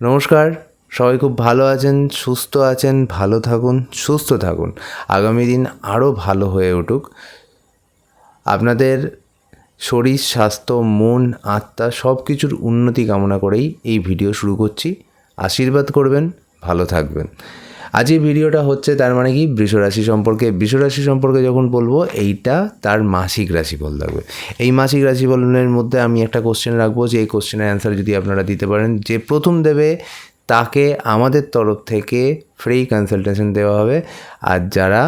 নমস্কার সবাই খুব ভালো আছেন, সুস্থ আছেন, ভালো থাকুন, সুস্থ থাকুন। আগামী দিন আরও ভালো হয়ে উঠুক। আপনাদের শরীর, স্বাস্থ্য, মন, আত্মা সব কিছুর উন্নতি কামনা করেই এই ভিডিও শুরু করছি। আশীর্বাদ করবেন, ভালো থাকবেন। আজ এই ভিডিওটা হচ্ছে তার মানে কি? বৃষরাশি সম্পর্কে। বৃষরাশি সম্পর্কে যখন বলব, এইটা তার মাসিক রাশিফল থাকবে। এই মাসিক রাশিফলের মধ্যে আমি একটা কোশ্চেন রাখব। যে এই কোশ্চেনের অ্যান্সার যদি আপনারা দিতে পারেন, যে প্রথম দেবে তাকে আমাদের তরফ থেকে ফ্রি কনসালটেশন দেওয়া হবে। আর যারা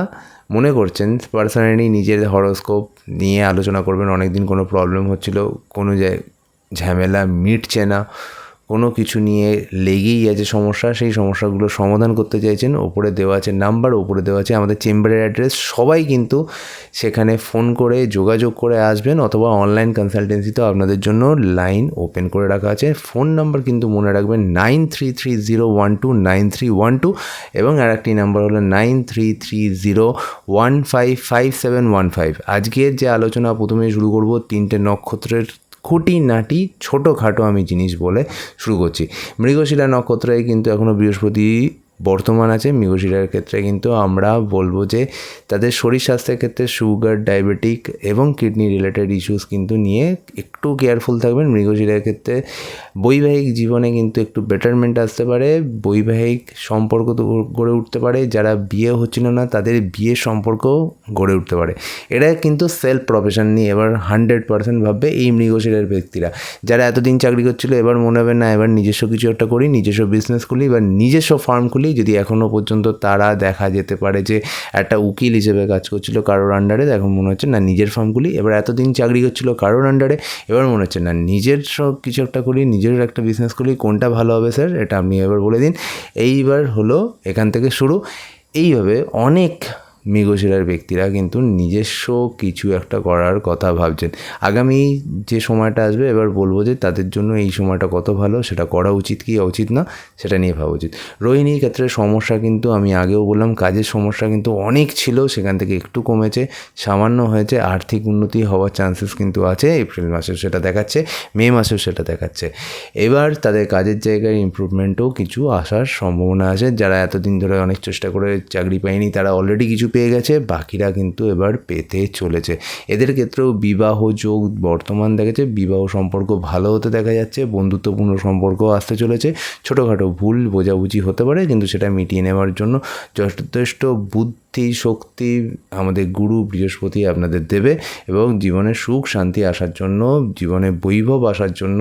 মনে করছেন পার্সোনালি নিজের হরোস্কোপ নিয়ে আলোচনা করবেন অনেক দিন কোনো প্রবলেম হচ্ছিল, কোনো ঝামেলা মিটছে না কোনো কিছু নিয়ে লেগেই আছে সমস্যা, সেই সমস্যাগুলো সমাধান করতে চাইছেন। ওপরে দেওয়া আছে নাম্বার, ওপরে দেওয়া আছে আমাদের চেম্বারের অ্যাড্রেস। সবাই কিন্তু সেখানে ফোন করে, যোগাযোগ করে আসবেন অথবা অনলাইন কনসালটেন্সিতেও আপনাদের জন্য লাইন ওপেন করে রাখা আছে। ফোন নাম্বার কিন্তু মনে রাখবেন nine three three zero one two nine three one two এবং আর একটি নাম্বার হলো nine three three zero one five five seven one five আজকের যে আলোচনা, প্রথমে শুরু করব তিনটে নক্ষত্রের খুঁটিনাটি ছোটোখাটো আমি জিনিস বলে শুরু করছি। মৃগশিরা নক্ষত্রে কিন্তু এখনও বৃহস্পতি বর্তমান আছে মৃগশিরার ক্ষেত্রে, কিন্তু আমরা বলব যে তাদের শরীর স্বাস্থ্যের ক্ষেত্রে সুগার, ডায়াবেটিক এবং কিডনি রিলেটেড ইস্যুস কিন্তু নিয়ে একটু কেয়ারফুল থাকবেন। মৃগশিরার ক্ষেত্রে বৈবাহিক জীবনে কিন্তু একটু বেটারমেন্ট আসতে পারে, বৈবাহিক সম্পর্ক তো গড়ে উঠতে পারে, যারা বিয়ে হচ্ছিল না তাদের বিয়ের সম্পর্ক গড়ে উঠতে পারে। এরা কিন্তু সেলফ প্রফেশন নিয়ে এবার হান্ড্রেড পার্সেন্ট ভাববে এই মৃগশিরের ব্যক্তিরা। যারা এতদিন চাকরি করছিল, এবার মনে হবে না, এবার নিজস্ব কিছু একটা করি, নিজস্ব বিজনেস খুলি বা নিজস্ব ফার্ম খুলি যদি এখনও পর্যন্ত তারা দেখা যেতে পারে যে একটা উকিল হিসেবে কাজ করছিল কারোর আন্ডারে এখন মনে হচ্ছে না নিজের ফার্মগুলি এবার এতদিন চাকরি করছিল কারোর আন্ডারে এবার মনে হচ্ছে না নিজের সব কিছু একটা করি, নিজের একটা বিজনেস করি, কোনটা ভালো হবে স্যার এটা আপনি এবার বলে দিন। এইবার হলো এখান থেকে শুরু। এইভাবে অনেক মৃগশিরার ব্যক্তিরা কিন্তু নিজস্ব কিছু একটা করার কথা ভাবছেন। আগামী যে সময়টা আসবে, এবার বলব যে তাদের জন্য এই সময়টা কত ভালো, সেটা করা উচিত কি উচিত না, সেটা নিয়ে ভাবা উচিত। রোহিণীর ক্ষেত্রে সমস্যা কিন্তু আমি আগেও বললাম, কাজের সমস্যা কিন্তু অনেক ছিল, সেখান থেকে একটু কমেছে, সামান্য হয়েছে, আর্থিক উন্নতি হওয়ার চান্সেস কিন্তু আছে, এপ্রিল মাসেও সেটা দেখাচ্ছে, মে মাসেও সেটা দেখাচ্ছে। এবার তাদের কাজের জায়গায় ইমপ্রুভমেন্টও কিছু আসার সম্ভাবনা আছে, যারা এতদিন ধরে অনেক চেষ্টা করে চাকরি পায়নি, তারা অলরেডি কিছু পেয়ে গেছে, বাকিরা কিন্তু এবার পেতে চলেছে। এদের ক্ষেত্রেও বিবাহ যোগ বর্তমান দেখেছে, বিবাহ সম্পর্ক ভালো হতে দেখা যাচ্ছে, বন্ধুত্বপূর্ণ সম্পর্ক আসতে চলেছে, ছোটোখাটো ভুল বোঝাবুঝি হতে পারে, কিন্তু সেটা মিটিয়ে নেওয়ার জন্য যথেষ্ট বুদ্ধি, শক্তি আমাদের গুরু বৃহস্পতি আপনাদের দেবে এবং জীবনে সুখ, শান্তি আসার জন্য, জীবনে বৈভব আসার জন্য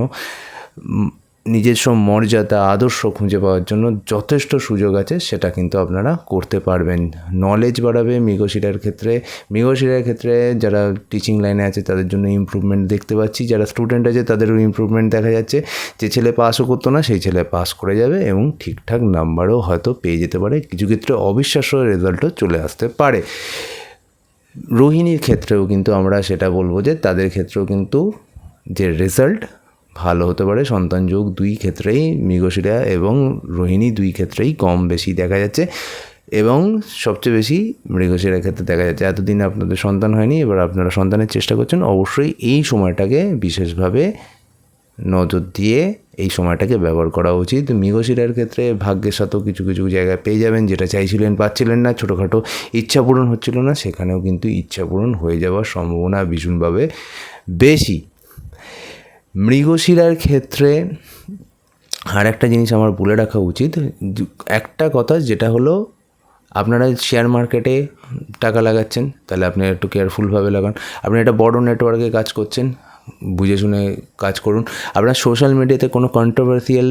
নিজস্ব মর্যাদা, আদর্শ খুঁজে পাওয়ার জন্য যথেষ্ট সুযোগ আছে, সেটা কিন্তু আপনারা করতে পারবেন। নলেজ বাড়াবে মৃগশিরার ক্ষেত্রে। মৃগশিরার ক্ষেত্রে যারা টিচিং লাইনে আছে, তাদের জন্য ইমপ্রুভমেন্ট দেখতে পাচ্ছি। যারা স্টুডেন্ট আছে, তাদেরও ইমপ্রুভমেন্ট দেখা যাচ্ছে। যে ছেলে পাসও করতো না, সেই ছেলে পাস করে যাবে এবং ঠিকঠাক নাম্বারও হয়তো পেয়ে যেতে পারে। কিছু ক্ষেত্রে অবিশ্বাস্য রেজাল্টও চলে আসতে পারে। রোহিণীর ক্ষেত্রেও কিন্তু আমরা সেটা বলব যে, তাদের ক্ষেত্রেও কিন্তু যে রেজাল্ট ভালো হতে পারে। সন্তান যোগ দুই ক্ষেত্রেই মৃগশিরা এবং রোহিণী দুই ক্ষেত্রেই কম বেশি দেখা যাচ্ছে এবং সবচেয়ে বেশি মৃগশিরার ক্ষেত্রে দেখা যাচ্ছে। এতদিন আপনাদের সন্তান হয়নি, এবার আপনারা সন্তানের চেষ্টা করছেন। অবশ্যই এই সময়টাকে বিশেষভাবে নজর দিয়ে এই সময়টাকে ব্যবহার করা উচিত। মৃগশিরার ক্ষেত্রে ভাগ্যের সাথেও কিছু কিছু জায়গায় পেয়ে যাবেন। যেটা চাইছিলেন পাচ্ছিলেন না, ছোটোখাটো ইচ্ছা পূরণ হচ্ছিল না, সেখানেও কিন্তু ইচ্ছা পূরণ হয়ে যাওয়ার সম্ভাবনা ভীষণভাবে বেশি। মৃগশিরার ক্ষেত্রে আর একটা জিনিস আমার বলে রাখা উচিত একটা কথা যেটা হলো, আপনারা শেয়ার মার্কেটে টাকা লাগাচ্ছেন, তাহলে আপনি একটু কেয়ারফুলভাবে লাগান। আপনি একটা বড় নেটওয়ার্কে কাজ করছেন, বুঝে শুনে কাজ করুন। আপনার সোশ্যাল মিডিয়াতে কোনো কন্ট্রোভার্সিয়াল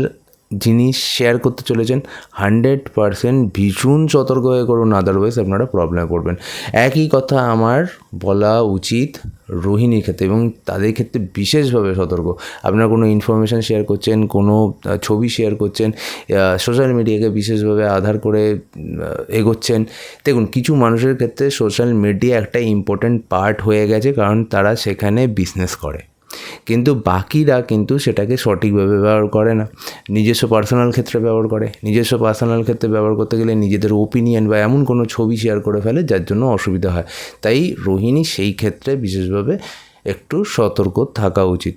জিনিস শেয়ার করতে চলেছেন হান্ড্রেড পারসেন্ট ভীষণ সতর্ক হয়ে করুন আদারওয়াইজ আপনারা প্রবলেমে পড়বেন। একই কথা আমার বলা উচিত রোহিণীর ক্ষেত্রে এবং তাদের ক্ষেত্রে বিশেষভাবে সতর্ক। আপনারা কোনো ইনফরমেশান শেয়ার করছেন, কোনো ছবি শেয়ার করছেন সোশ্যাল মিডিয়াকে বিশেষভাবে আধার করে এগোচ্ছেন। দেখুন, কিছু মানুষের ক্ষেত্রে সোশ্যাল মিডিয়া একটা ইম্পর্ট্যান্ট পার্ট হয়ে গেছে, কারণ তারা সেখানে বিজনেস করে। কিন্তু বাকিরা কিন্তু সেটাকে সঠিকভাবে ব্যবহার করে না। নিজস্ব পার্সোনাল ক্ষেত্রে ব্যবহার করে। নিজস্ব পার্সোনাল ক্ষেত্রে ব্যবহার করতে গেলে নিজেদের ওপিনিয়ন বা এমন কোনো ছবি শেয়ার করে ফেলে যার জন্য অসুবিধা হয়। তাই রোহিণী সেই ক্ষেত্রে বিশেষভাবে একটু সতর্ক থাকা উচিত।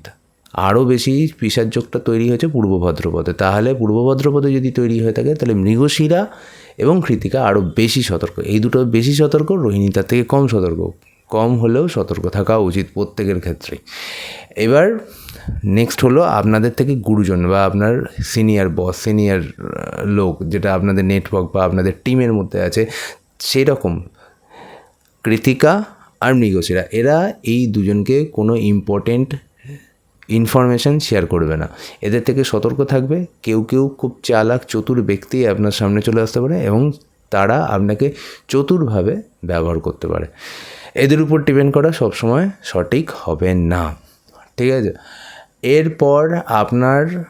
আরও বেশি পিসার্যোগটা তৈরি হয়েছে পূর্ব ভদ্রপদে। তাহলে পূর্ব ভদ্রপদে যদি তৈরি হয়ে থাকে, তাহলে মৃগশিরা এবং কৃতিকা আরও বেশি সতর্ক। এই দুটো বেশি সতর্ক, রোহিণী তার থেকে কম সতর্ক। কম হলেও সতর্ক থাকা উচিত প্রত্যেকের ক্ষেত্রেই এবার নেক্সট হলো আপনাদের থেকে গুরুজন বা আপনার সিনিয়র বস সিনিয়র লোক যেটা আপনাদের নেটওয়ার্ক বা আপনাদের টিমের মধ্যে আছে সেই রকম কৃতিকা আর মৃগশিরা, এরা এই দুজনকে কোনো ইম্পর্টেন্ট ইনফরমেশান শেয়ার করবে না। এদের থেকে সতর্ক থাকবে, কেউ কেউ খুব চালাক, চতুর ব্যক্তি আপনার সামনে চলে আসতে পারে এবং তারা আপনাকে চতুরভাবে ব্যবহার করতে পারে। এদের উপর ডিপেন্ড করা সবসময় সঠিক হবে না। ঠিক আছে? এরপর আপনার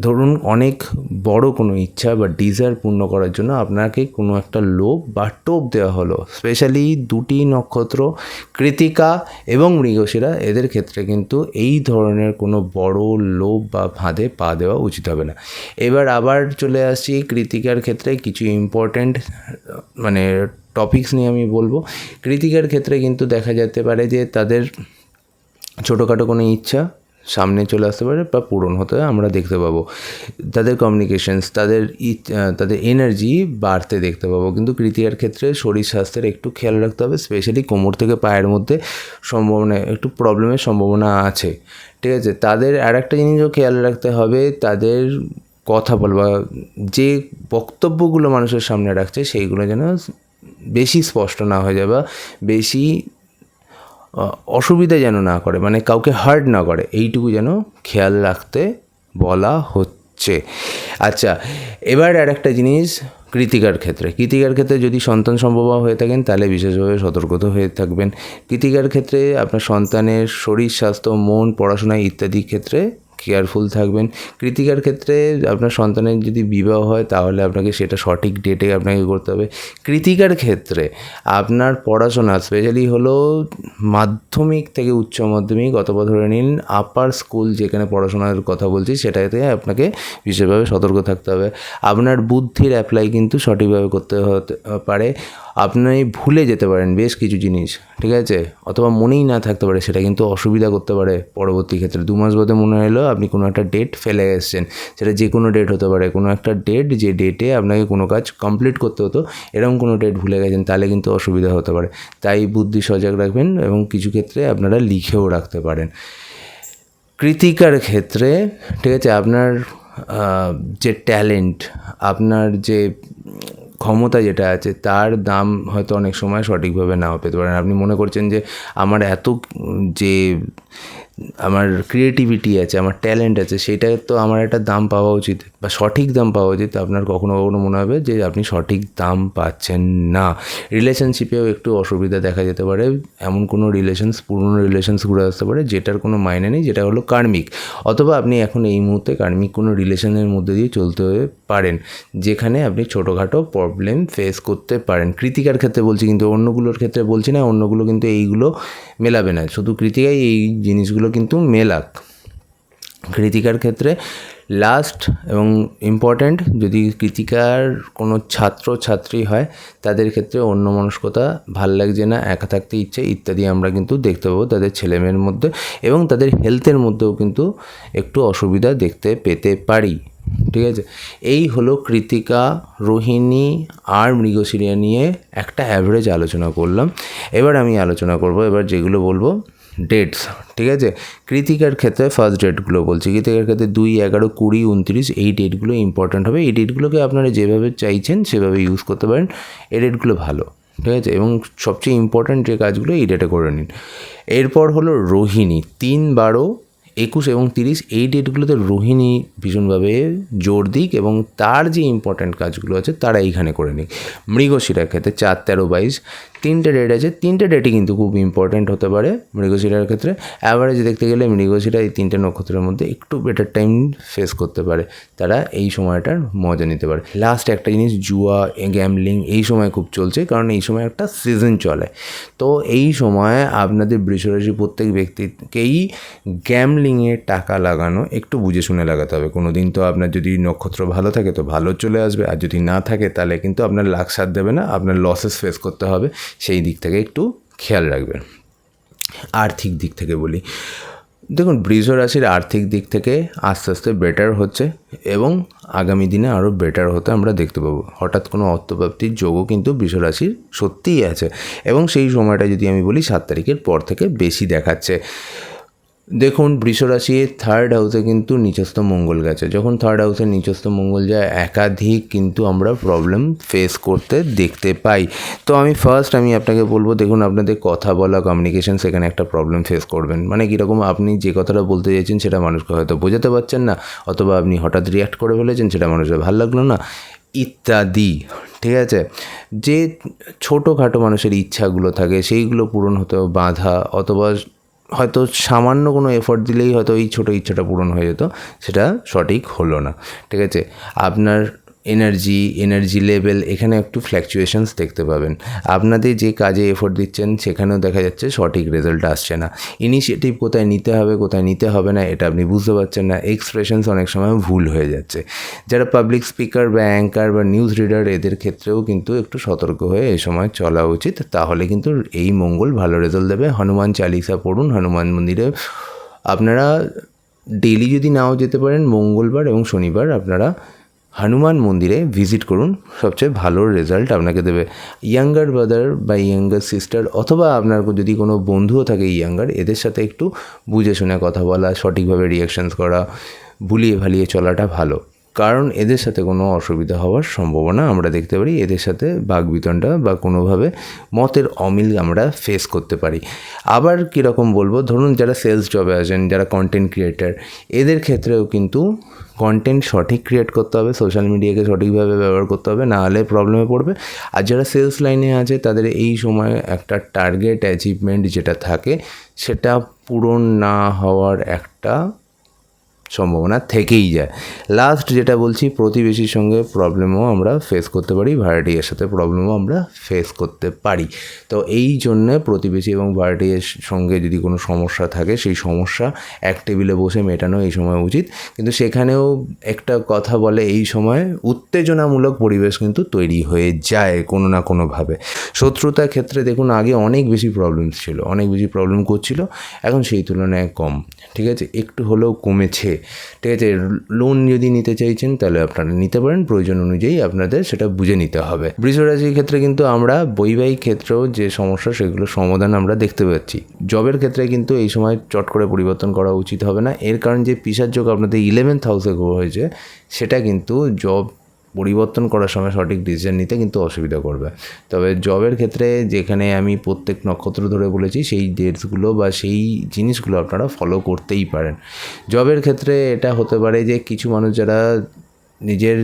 ধরুন অনেক বড় কোনো ইচ্ছা বা ডিজায়ার পূর্ণ করার জন্য আপনাকে কোনো একটা লোভ বা টোপ দেওয়া হলো। স্পেশালি দুটি নক্ষত্র, কৃতিকা এবং মৃগশিরা, এদের ক্ষেত্রে কিন্তু এই ধরনের কোনো বড় লোভ বা ফাঁদে পা দেওয়া উচিত হবে না। এবার আবার চলে আসছি, কৃতিকার ক্ষেত্রে কিছু ইম্পর্ট্যান্ট মানে টপিকস নিয়ে আমি বলব। কৃতিকার ক্ষেত্রে কিন্তু দেখা যেতে পারে যে তাদের ছোটোখাটো কোনো ইচ্ছা সামনে চলে আসতে পারে বা পূরণ হতে আমরা দেখতে পাবো। তাদের কমিউনিকেশনস তাদের তাদের এনার্জি বাড়তে দেখতে পাবো। কিন্তু কৃতিকার ক্ষেত্রে শরীর স্বাস্থ্যের একটু খেয়াল রাখতে হবে স্পেশালি কোমর থেকে পায়ের মধ্যে সম্ভাবনা, একটু প্রবলেমের সম্ভাবনা আছে। ঠিক আছে? তাদের আর একটা জিনিসও খেয়াল রাখতে হবে, তাদের কথা বল বা যে বক্তব্যগুলো মানুষের সামনে রাখছে, সেইগুলো যেন বেশি স্পষ্ট না হয়ে যায় বা বেশি অসুবিধা যেন না করে মানে কাউকে হার্ট না করে, এইটুকু যেন খেয়াল রাখতে বলা হচ্ছে। আচ্ছা এবার আর একটা জিনিস, কৃতিকার ক্ষেত্রে। কৃতিকার ক্ষেত্রে যদি সন্তান সম্ভব হয়ে থাকেন, তাহলে বিশেষভাবে সতর্কত হয়ে থাকবেন। কৃতিকার ক্ষেত্রে আপনার সন্তানের শরীর, স্বাস্থ্য, মন, পড়াশোনা ইত্যাদি ক্ষেত্রে কেয়ারফুল থাকবেন। কৃতিকার ক্ষেত্রে আপনার সন্তানের যদি বিবাহ হয়, তাহলে আপনাকে সেটা সঠিক ডেটে আপনাকে করতে হবে। কৃতিকার ক্ষেত্রে আপনার পড়াশোনা স্পেশালি হলো মাধ্যমিক থেকে উচ্চ মাধ্যমিক অথবা ধরে নিন আপার স্কুল যেখানে পড়াশোনার কথা বলছি, সেটাতে আপনাকে বিশেষভাবে সতর্ক থাকতে হবে। আপনার বুদ্ধির অ্যাপ্লাই কিন্তু সঠিকভাবে করতে হতে পারে। আপনি ভুলে যেতে পারেন বেশ কিছু জিনিস, ঠিক আছে? অথবা মনেই না থাকতে পারে সেটা, কিন্তু অসুবিধা করতে পারে পরবর্তী ক্ষেত্রে। দু মাস বাদে মনে হলো আপনি কোনো একটা ডেট ফেলে এসেছেন। সেটা যে কোনো ডেট হতে পারে। কোনো একটা ডেট যে ডেটে আপনাকে কোনো কাজ কমপ্লিট করতে হতো, এরকম কোনো ডেট ভুলে গেছেন, তাহলে কিন্তু অসুবিধা হতে পারে। তাই বুদ্ধি সজাগ রাখবেন এবং কিছু ক্ষেত্রে আপনারা লিখেও রাখতে পারেন। কৃতিকার ক্ষেত্রে, ঠিক আছে, আপনার যে ট্যালেন্ট আপনার যে ক্ষমতা যেটা আছে, তার দাম হয়তো অনেক সময় সঠিকভাবে নাও পেতে পারেন আপনি মনে করছেন যে আমার এত যে আমার ক্রিয়েটিভিটি আছে, আমার ট্যালেন্ট আছে, সেটার তো আমার একটা দাম পাওয়া উচিত। বা সঠিক দাম পাওয়া উচিত আপনার কখনো কখনো মনে হবে যে আপনি সঠিক দাম পাচ্ছেন না। রিলেশনশিপেও একটু অসুবিধা দেখা যেতে পারে, এমন কোনো রিলেশনস পুরনো রিলেশনস ঘুরে আসতে পারে, যেটার কোনো মাইনে নেই, যেটা হলো কার্মিক অথবা আপনি এখন এই মুহূর্তে কার্মিক কোনো রিলেশনের মধ্যে দিয়ে চলতে পারেন, যেখানে আপনি ছোটোখাটো প্রবলেম ফেস করতে পারেন। কৃতিকার ক্ষেত্রে বলছি, কিন্তু অন্যগুলোর ক্ষেত্রে বলছি না, অন্যগুলো কিন্তু এইগুলো মেলাবে না। শুধু কৃতিকাই এই জিনিসগুলো কিন্তু মেলাক। কৃতিকার ক্ষেত্রে লাস্ট এবং ইম্পর্ট্যান্ট যদি কৃতিকার কোনো ছাত্র, ছাত্রী হয়, তাদের ক্ষেত্রে অন্য মনস্কতা ভালো লাগছে না, একা থাকতে ইচ্ছে ইত্যাদি আমরা কিন্তু দেখতে পাবো তাদের ছেলেমেয়ের মধ্যে এবং তাদের হেলথের মধ্যেও কিন্তু একটু অসুবিধা দেখতে পেতে পারি। ঠিক আছে? এই হলো কৃতিকা, রোহিণী আর মৃগশিরিয়া নিয়ে একটা অ্যাভারেজ আলোচনা করলাম। এবার আমি আলোচনা করব, এবার যেগুলো বলব ডেটস ঠিক আছে? কৃতিকার ক্ষেত্রে ফার্স্ট ডেটগুলো বলছি। কৃতিকার ক্ষেত্রে দুই, এগারো, কুড়ি, উনত্রিশ, এই ডেটগুলো ইম্পর্ট্যান্ট হবে। এই ডেটগুলোকে আপনারা যেভাবে চাইছেন, সেভাবে ইউজ করতে পারেন। এই ডেটগুলো ভালো, ঠিক আছে? এবং সবচেয়ে ইম্পর্ট্যান্ট যে কাজগুলো, এই ডেটে করে নিন। এরপর হলো রোহিণী, তিন, বারো, একুশ এবং তিরিশ, এই ডেটগুলোতে রোহিণী ভীষণভাবে জোর দিক এবং তার যে ইম্পর্ট্যান্ট কাজগুলো আছে, তারা এইখানে করে নিক। মৃগশিরার ক্ষেত্রে চার, তেরো, বাইশ তিনটে ডেট আছে, তিনটে ডেটই কিন্তু খুব ইম্পর্ট্যান্ট হতে পারে মৃগশিরার ক্ষেত্রে। অ্যাভারেজ দেখতে গেলে মৃগশিরা এই তিনটে নক্ষত্রের মধ্যে একটু বেটার টাইম ফেস করতে পারে, তারা এই সময়টার মজা নিতে পারে। লাস্ট একটা জিনিস, জুয়া গ্যামলিং এই সময় খুব চলছে, কারণ এই সময় একটা সিজন চলে। তো এই সময় আপনাদের বৃষরাশি প্রত্যেক ব্যক্তিকেই গ্যামলিংয়ে টাকা লাগানো একটু বুঝে শুনে লাগাতে হবে। কোনো দিন তো আপনার যদি নক্ষত্র ভালো থাকে, তো ভালো চলে আসবে। আর যদি না থাকে, তাহলে কিন্তু আপনার লাখ সাথ দেবে না, আপনার লসেস ফেস করতে হবে। সেই দিক থেকে একটু খেয়াল রাখবেন। আর্থিক দিক থেকে বলি। দেখুন, বৃষ রাশির আর্থিক দিক থেকে আস্তে আস্তে বেটার হচ্ছে এবং আগামী দিনে আরও বেটার হতে আমরা দেখতে পাবো। হঠাৎ কোনো অর্থপ্রাপ্তির যোগও কিন্তু বৃষ রাশির সত্যিই আছে এবং সেই সময়টা যদি আমি বলি, সাত তারিখের পর থেকে বেশি দেখাচ্ছে। দেখুন বৃষরাশি থার্ড হাউসে কিন্তু নিচস্থ মঙ্গল গেছে। যখন থার্ড হাউসে নিচস্থ মঙ্গল যায়, একাধিক কিন্তু আমরা প্রবলেম ফেস করতে দেখতে পাই। তো আমি ফার্স্ট আমি আপনাকে বলব, দেখুন, আপনাদের কথা বলা কমিউনিকেশন সেখানে একটা প্রবলেম ফেস করবেন। মানে কীরকম, আপনি যে কথাটা বলতে চাইছেন, সেটা মানুষকে হয়তো বোঝাতে পারছেন না, অথবা আপনি হঠাৎ রিয়াক্ট করে ফেলেছেন, সেটা মানুষের ভালো লাগল না, ইত্যাদি, ঠিক আছে? যে ছোটোখাটো মানুষের ইচ্ছাগুলো থাকে, সেইগুলো পূরণ হতে বাধা, অথবা হয়তো সামান্য কোনো এফোর্ট দিলেই হয়তো এই ছোটো ইচ্ছাটা পূরণ হয়ে যেত, সেটা সঠিক হলো না। ঠিক আছে? আপনার এনার্জি এনার্জি লেভেল এখানে একটু ফ্ল্যাকচুয়েশনস দেখতে পাবেন। আপনাদের যে কাজে এফোর্ট দিচ্ছেন, সেখানেও দেখা যাচ্ছে সঠিক রেজাল্ট আসছে না। ইনিশিয়েটিভ কোথায় নিতে হবে, কোথায় নিতে হবে না, এটা আপনি বুঝতে পারছেন না। এক্সপ্রেশনস অনেক সময় ভুল হয়ে যাচ্ছে। যারা পাবলিক স্পিকার বা অ্যাঙ্কার বা নিউজ রিডার এদের ক্ষেত্রেও কিন্তু একটু সতর্ক হয়ে এই সময় চলা উচিত। তাহলে কিন্তু এই মঙ্গল ভালো রেজাল্ট দেবে। হনুমান চালিসা পড়ুন, হনুমান মন্দিরে আপনারা ডেলি যদি নাও যেতে পারেন, মঙ্গলবার এবং শনিবার আপনারা হনুমান মন্দিরে ভিজিট করুন, সবচেয়ে ভালো রেজাল্ট আপনাকে দেবে। ইয়াঙ্গার ব্রাদার বা ইয়াঙ্গার সিস্টার অথবা আপনার যদি কোনো বন্ধুও থাকে ইয়াঙ্গার এদের সাথে একটু বুঝে শুনে কথা বলা, সঠিকভাবে রিয়াকশানস করা, ভুলিয়ে ভালিয়ে চলাটা ভালো। কারণ এদের সাথে কোনো অসুবিধা হওয়ার সম্ভাবনা আমরা দেখতে পারি, এদের সাথে বাগবিতণ্ডা বা কোনোভাবে মতের অমিল আমরা ফেস করতে পারি। আবার কীরকম বলব, ধরুন যারা সেলস জবে আছেন, যারা কন্টেন্ট ক্রিয়েটার এদের ক্ষেত্রেও কিন্তু কন্টেন্ট সঠিক ক্রিয়েট করতে হবে সোশ্যাল মিডিয়াকে সঠিকভাবে ব্যবহার করতে হবে, না হলে প্রবলেমে পড়বে। আর যারা সেলস লাইনে আছে, তাদের এই সময় একটা টার্গেট অ্যাচিভমেন্ট যেটা থাকে, সেটা পূরণ না হওয়ার একটা সম্ভাবনা থেকেই যায়। লাস্ট যেটা বলছি, প্রতিবেশীর সঙ্গে প্রবলেমও আমরা ফেস করতে পারি ভাড়াটিয়ার সাথে প্রবলেমও আমরা ফেস করতে পারি। তো এই জন্যে প্রতিবেশী এবং ভাড়াটিয়ার সঙ্গে যদি কোনো সমস্যা থাকে, সেই সমস্যা এক টেবিলে বসে মেটানো এই সময় উচিত। কিন্তু সেখানেও একটা কথা বলে, এই সময় উত্তেজনামূলক পরিবেশ কিন্তু তৈরি হয়ে যায় কোনো না কোনোভাবে। শত্রুতার ক্ষেত্রে দেখুন, আগে অনেক বেশি প্রবলেম ছিল, অনেক বেশি প্রবলেম করছিল, এখন সেই তুলনায় কম। ঠিক আছে? একটু হলেও কমেছে। ঠিক আছে? লোন যদি নিতে চাইছেন, তাহলে আপনারা নিতে পারেন। প্রয়োজন অনুযায়ী আপনাদের সেটা বুঝে নিতে হবে। বৃষরাশির ক্ষেত্রে কিন্তু আমরা বৈবাহিক ক্ষেত্রেও যে সমস্যা, সেগুলো সমাধান আমরা দেখতে পাচ্ছি। জবের ক্ষেত্রে কিন্তু এই সময় চট করে পরিবর্তন করা উচিত হবে না। এর কারণ যে পিসার যোগ আপনাদের ইলেভেন্থ হাউসে হয়েছে, সেটা কিন্তু জব পরিবর্তন করার সময় সঠিক ডিসিশন নিতে কিন্তু অসুবিধা করবে। তবে জবের ক্ষেত্রে যেখানে আমি প্রত্যেক নক্ষত্র ধরে বলেছি, সেই ডেটসগুলো বা সেই জিনিসগুলো আপনারা ফলো করতেই পারেন। জবের ক্ষেত্রে এটা হতে পারে যে কিছু মানুষ যারা নিজের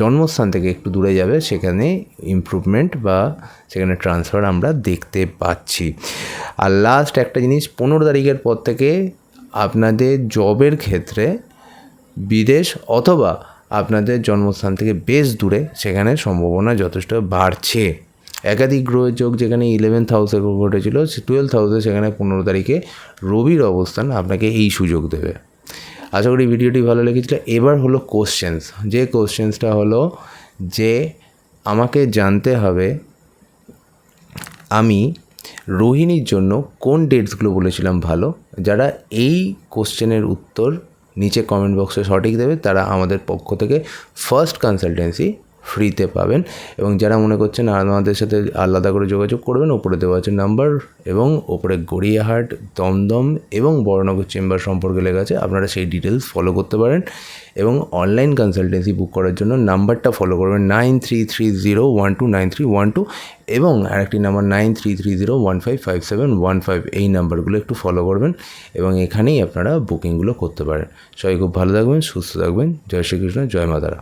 জন্মস্থান থেকে একটু দূরে যাবে, সেখানে ইমপ্রুভমেন্ট বা সেখানে ট্রান্সফার আমরা দেখতে পাচ্ছি। আর লাস্ট একটা জিনিস, পনেরো তারিখের পর থেকে আপনাদের জবের ক্ষেত্রে বিদেশ অথবা আপনাদের জন্মস্থান থেকে বেশ দূরে সেখানে সম্ভাবনা যথেষ্ট বাড়ছে। একাধিক গ্রহের যোগ যেখানে ইলেভেন্থ হাউসে ঘটেছিল টুয়েলভ হাউসে সেখানে পনেরো তারিখে রবির অবস্থান আপনাকে এই সুযোগ দেবে। আশা করি ভিডিওটি ভালো লেগেছিল। এবার হলো কোশ্চেন্স যে কোশ্চেন্সটা হলো যে আমাকে জানতে হবে, আমি রোহিণীর জন্য কোন ডেটসগুলো বলেছিলাম ভালো? যারা এই কোশ্চেনের উত্তর নিচে কমেন্ট বক্সে সঠিক দেবে তারা আমাদের পক্ষ থেকে ফার্স্ট কনসালটেন্সি ফ্রিতে পাবেন। এবং যারা মনে করছেন আমাদের সাথে আলাদা করে যোগাযোগ করবেন, ওপরে দেওয়া আছে নাম্বার এবং ওপরে গড়িয়াহাট, দমদম এবং বড়নগর চেম্বার সম্পর্কে লেখা আছে, আপনারা সেই ডিটেলস ফলো করতে পারেন। এবং অনলাইন কনসালটেন্সি বুক করার জন্য নাম্বারটা ফলো করবেন nine three three zero one two nine three one two এবং আরেকটি number nine three three zero one five five seven one five এই নাম্বারগুলো একটু ফলো করবেন এবং এখানেই আপনারা বুকিংগুলো করতে পারেন। সবাই খুব ভালো থাকবেন, সুস্থ থাকবেন। জয় শ্রীকৃষ্ণ, জয় মাতারা